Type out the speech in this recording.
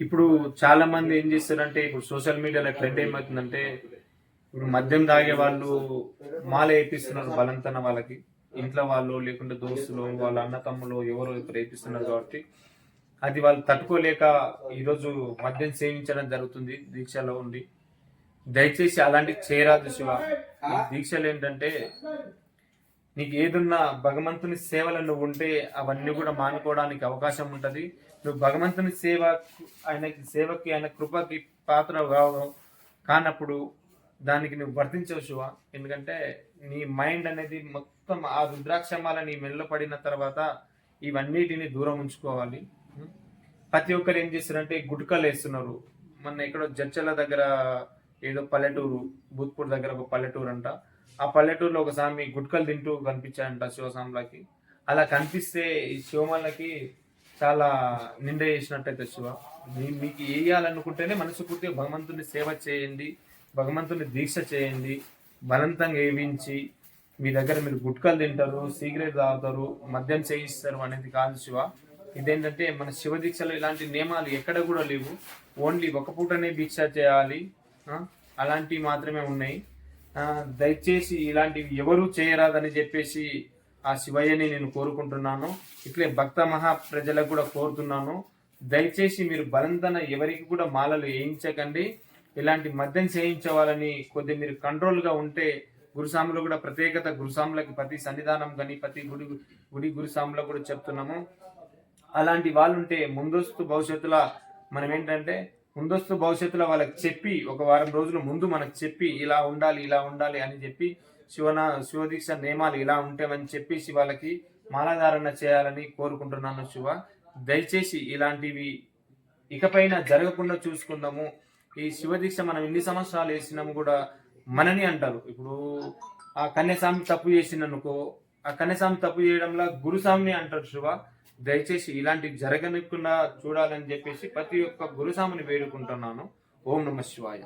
ఇప్పుడు చాలా మంది ఏం చేస్తారంటే ఇప్పుడు సోషల్ మీడియాలో ట్రెండ్ ఏమవుతుందంటే ఇప్పుడు మద్యం తాగే వాళ్ళు మాల వేపిస్తున్నారు బలంతన వాళ్ళకి. ఇంట్లో వాళ్ళు లేకుంటే దోస్తులు వాళ్ళ అన్న తమ్ములు ఎవరో ఇప్పుడు వేపిస్తున్నారు కాబట్టి అది వాళ్ళు తట్టుకోలేక ఈరోజు మద్యం సేవించడం జరుగుతుంది దీక్షలో ఉండి. దయచేసి అలాంటి చేయరాదు శివ ఈ దీక్షలు ఏంటంటే నీకు ఏదున్నా భగవంతుని సేవలు నువ్వు ఉంటే అవన్నీ కూడా మానుకోవడానికి అవకాశం ఉంటుంది. నువ్వు భగవంతుని సేవ ఆయనకి సేవకి ఆయన కృపకి పాత్ర కావడం కానప్పుడు దానికి నువ్వు వర్తించవచ్చు ఎందుకంటే నీ మైండ్ అనేది మొత్తం ఆ రుద్రాక్షమాల నీ మెల్ల పడిన తర్వాత ఇవన్నిటిని దూరం ఉంచుకోవాలి. ప్రతి ఒక్కరు ఏం చేస్తారంటే గుట్కలు వేస్తున్నారు. మొన్న ఎక్కడో జడ్చల దగ్గర ఏదో పల్లెటూరు భూత్పూర్ దగ్గర ఒక పల్లెటూరు అంట ఆ పల్లెటూరులో ఒక స్వామి గుట్కలు తింటూ కనిపించాయంట శివస్వాములకి అలా కనిపిస్తే ఈ శివమల్లకి చాలా నింద చేసినట్టయితే శివ. మీ- మీకు వేయాలనుకుంటేనే మనసు పూర్తిగా భగవంతుని సేవ చేయండి భగవంతుని దీక్ష చేయండి బలవంతంగా ఏవించి మీ దగ్గర మీరు గుట్కలు తింటారు సిగరెట్ తాగుతారు మద్యం చేయిస్తారు అనేది కాదు శివ. ఇదేంటంటే మన శివ దీక్షలో ఇలాంటి నియమాలు ఎక్కడ కూడా లేవు. ఓన్లీ ఒక పూటనే దీక్ష చేయాలి అలాంటివి మాత్రమే ఉన్నాయి. దయచేసి ఇలాంటివి ఎవరు చేయరాదని చెప్పేసి ఆ శివయ్యని నేను కోరుకుంటున్నాను. ఇట్లే భక్త మహా ప్రజలకు కూడా కోరుతున్నాను. దయచేసి మీరు బలంతన ఎవరికి కూడా మాలలు వేయించకండి. ఇలాంటి మద్యం చేయించవాలని కొద్ది మీరు కంట్రోల్గా ఉంటే గురుస్వాములు కూడా ప్రత్యేకత గురుస్వాములకి ప్రతి సన్నిధానం కానీ ప్రతి గుడి గుడి గురుస్వాములకు కూడా చెప్తున్నాము. అలాంటి వాళ్ళు ఉంటే ముందస్తు భవిష్యత్తులో మనం ఏంటంటే ముందస్తు భవిష్యత్తులో వాళ్ళకి చెప్పి ఒక వారం రోజుల ముందు మనకు చెప్పి ఇలా ఉండాలి ఇలా ఉండాలి అని చెప్పి శివన శివదీక్ష నియమాలు ఇలా ఉంటామని చెప్పేసి వాళ్ళకి మాలాధారణ చేయాలని కోరుకుంటున్నాను శివ. దయచేసి ఇలాంటివి ఇకపైన జరగకుండా చూసుకుందాము. ఈ శివదీక్ష మనం ఎన్ని సంవత్సరాలు వేసినాము కూడా మనని అంటారు. ఇప్పుడు ఆ కన్యస్వామి తప్పు చేసిందనుకో ఆ కన్యస్వామి తప్పు చేయడంలో గురుస్వామిని అంటారు శివ. దయచేసి ఇలాంటివి జరగనికుండా చూడాలని చెప్పేసి ప్రతి ఒక్క గురుసాముని వేడుకుంటున్నాను. ఓం నమ శివాయ.